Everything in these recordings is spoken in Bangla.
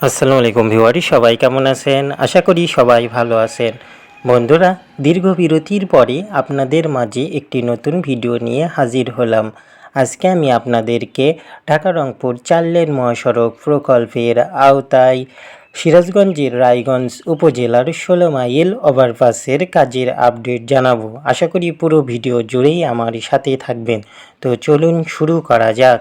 আসসালামু আলাইকুম ভিওয়ারি সবাই কেমন আছেন? আশা করি সবাই ভালো আছেন। বন্ধুরা, দীর্ঘ বিরতির পরে আপনাদের মাঝে একটি নতুন ভিডিও নিয়ে হাজির হলাম। আজকে আমি আপনাদেরকে ঢাকা রংপুর চার লেন মহাসড়ক প্রকল্পের আওতায় সিরাজগঞ্জের রায়গঞ্জ উপজেলার ষোলো মাইল ওভারপাসের কাজের আপডেট জানাব। আশা করি পুরো ভিডিও জুড়েই আমার সাথে থাকবেন। তো চলুন শুরু করা যাক।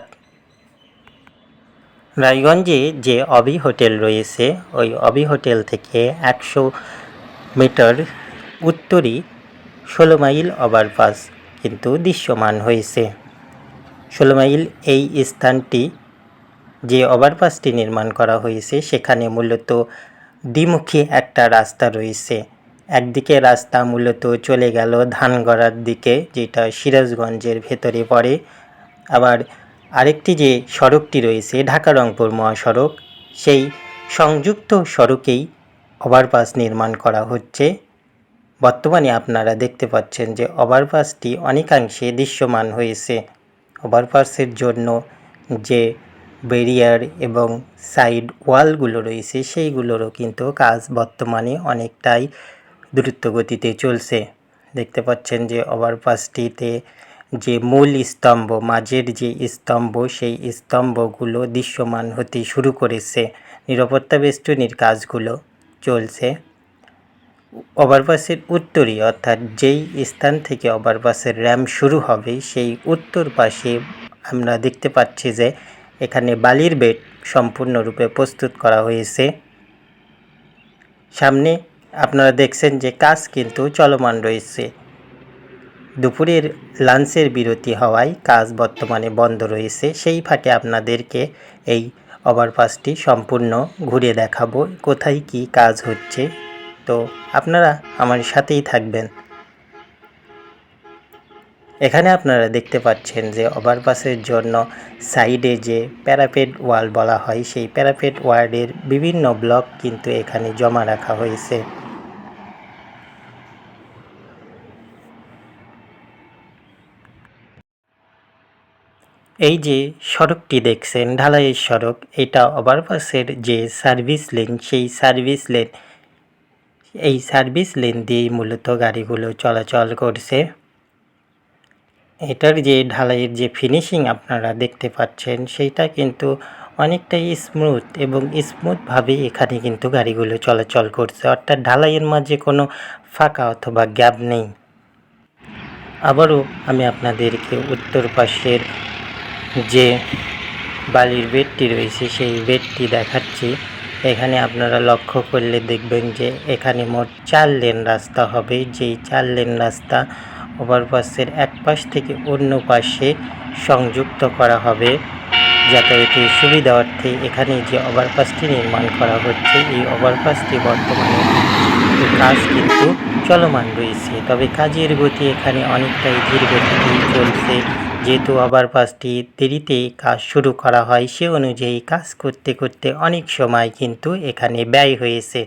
রায়গঞ্জে যে অবি হোটেল রয়েছে, ওই অবি হোটেল থেকে একশো মিটার উত্তরই ষোলো মাইল ওভারপাস কিন্তু দৃশ্যমান হয়েছে। ষোলো মাইল এই স্থানটি যে ওভারপাসটি নির্মাণ করা হয়েছে, সেখানে মূলত দ্বিমুখী একটা রাস্তা রয়েছে। একদিকে রাস্তা মূলত চলে গেল ধানগড়ার দিকে, যেটা সিরাজগঞ্জের ভেতরে পড়ে। আবার আরেকটি যে সড়কটি রয়েছে ঢাকা রংপুর মহাসড়ক, সেই সংযুক্ত সড়কেই ওভারপাস নির্মাণ করা হচ্ছে। বর্তমানে আপনারা দেখতে পাচ্ছেন যে ওভারপাসটি অনেকাংশে দৃশ্যমান হয়েছে। ওভারপাসের জন্য যে ব্যারিয়ার এবং সাইড ওয়ালগুলো রয়েছে, সেইগুলোরও কিন্তু কাজ বর্তমানে অনেকটাই দ্রুত গতিতে চলছে। দেখতে পাচ্ছেন যে ওভারপাসটিতে যে মূল স্তম্ভ, মাঝের যে স্তম্ভ, সেই স্তম্ভগুলো দৃশ্যমান হতে শুরু করেছে। নিরাপত্তা বেষ্টনীর কাজগুলো চলছে। ওভারপাসের উত্তরই, অর্থাৎ যেই স্থান থেকে ওভারপাসের র্যাম শুরু হবে, সেই উত্তর পাশে আমরা দেখতে পাচ্ছি যে এখানে বালির বেড সম্পূর্ণরূপে প্রস্তুত করা হয়েছে। সামনে আপনারা দেখছেন যে কাজ কিন্তু চলমান রয়েছে। দুপুরের লাঞ্চের বিরতি হওয়ায় কাজ বর্তমানে বন্ধ রয়েছে। সেই ফাঁকে আপনাদেরকে এই ওভারপাসটি সম্পূর্ণ ঘুরে দেখাবো, কোথায় কি কাজ হচ্ছে। তো আপনারা আমার সাথেই থাকবেন। এখানে আপনারা দেখতে পাচ্ছেন যে ওভারপাসের জন্য সাইডে যে প্যারাপেট ওয়াল বলা হয়, সেই প্যারাপেট ওয়ার্ডের বিভিন্ন ব্লক কিন্তু এখানে জমা রাখা হয়েছে। এই যে সড়কটি দেখছেন, ঢালাইয়ের সড়ক, এটা ওভারপাসের যে সার্ভিস লেন, সেই সার্ভিস লেন, এই সার্ভিস লেন দিয়েই মূলত গাড়িগুলো চলাচল করছে। এটার যে ঢালাইয়ের যে ফিনিশিং আপনারা দেখতে পাচ্ছেন, সেইটা কিন্তু অনেকটাই স্মুথ এবং স্মুথভাবে এখানে কিন্তু গাড়িগুলো চলাচল করছে। অর্থাৎ ঢালাইয়ের মাঝে কোনো ফাঁকা অথবা গ্যাপ নেই। আবারও আমি আপনাদেরকে উত্তর পাশের যে বালির বেডটি রয়েছে, সেই বেডটি দেখাচ্ছি। এখানে আপনারা লক্ষ্য করলে দেখবেন যে এখানে মোট চার লেন রাস্তা হবে। যেই চার লেন রাস্তা ওভারপাসের এক পাশ থেকে অন্য পাশে সংযুক্ত করা হবে। যাতায়াতের সুবিধার্থে এখানে যে ওভারপাসটি নির্মাণ করা হচ্ছে, এই ওভারপাসটি বর্তমানে কাজ কিন্তু চলমান রয়েছে। তবে কাজের গতি এখানে অনেকটাই ধীর গতিতেই চলছে। যেহেতু ওভারপাসটি দেরিতে কাজ শুরু করা হয়, সে অনুযায়ী কাজ করতে করতে অনেক সময় কিন্তু এখানে ব্যয় হয়েছে।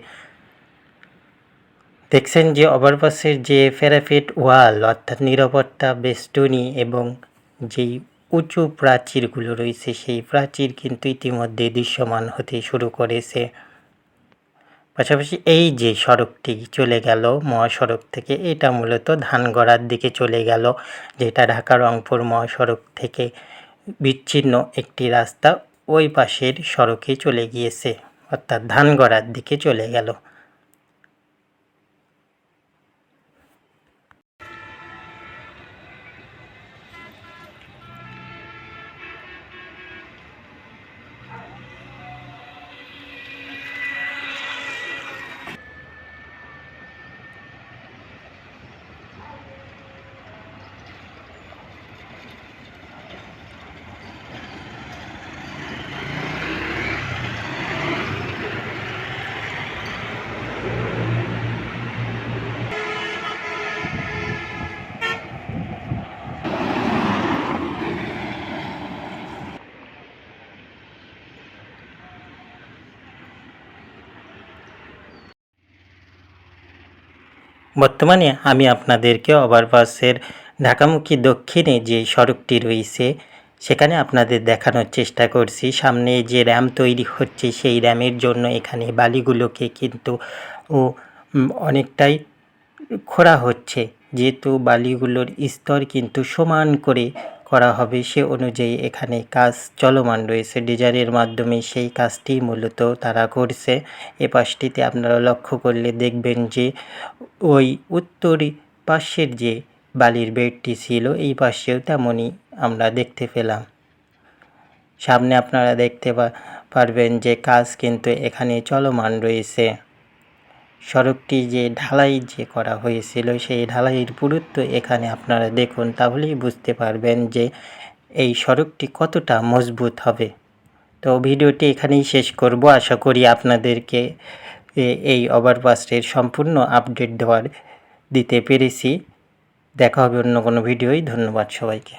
দেখছেন যে ওভারপাসের যে প্যারাফেট ওয়াল, অর্থাৎ নিরাপত্তা বেষ্টনী এবং যেই উঁচু প্রাচীরগুলো রয়েছে, সেই প্রাচীর কিন্তু ইতিমধ্যে দৃশ্যমান হতে শুরু করেছে। পাশাপাশি এই যে সড়কটি চলে গেল, মহাসড়ক থেকে, এটা মূলত ধানগড়ার দিকে চলে গেল, যেটা ঢাকা রংপুর মহাসড়ক থেকে বিচ্ছিন্ন একটি রাস্তা ওই পাশের সড়কে চলে গিয়েছে, অর্থাৎ ধানগড়ার দিকে চলে গেল। বর্তমানে আমি আপনাদেরকে ওভারপাসের ঢাকামুখী দক্ষিণে যে সড়কটি রয়েছে, সেখানে আপনাদের দেখানোর চেষ্টা করছি। সামনে যে র্যাম তৈরি হচ্ছে, সেই র্যামের জন্য এখানে বালিগুলোকে কিন্তু ও অনেকটাই খোঁড়া হচ্ছে। যেহেতু বালিগুলোর স্তর কিন্তু সমান করে করা হবে সে অনুযায়ী এখানে কাজ চলমান রয়েছে। ডিজাইনের মাধ্যমে সেই কাজটি মূলত তারা করছে। এ পাশটিতে আপনারা লক্ষ্য করলে দেখবেন যে ওই উত্তরি পাশের যে বালির বেডটি ছিল, এই পাশেও তেমনই আমরা দেখতে পেলাম। সামনে আপনারা দেখতে পারবেন যে কাজ কিন্তু এখানে চলমান রয়েছে। সড়কটি যে ঢালাই যে করা হয়েছিল, সেই ঢালাইয়ের পুরুত্ব এখানে আপনারা দেখুন, তাহলেই বুঝতে পারবেন যে এই সড়কটি কতটা মজবুত হবে। তো ভিডিওটি এখানেই শেষ করব। আশা করি আপনাদেরকে এই ওভারপাসের সম্পূর্ণ আপডেট দেওয়ার দিতে পেরেছি। দেখা হবে অন্য কোনো ভিডিওই ধন্যবাদ সবাইকে।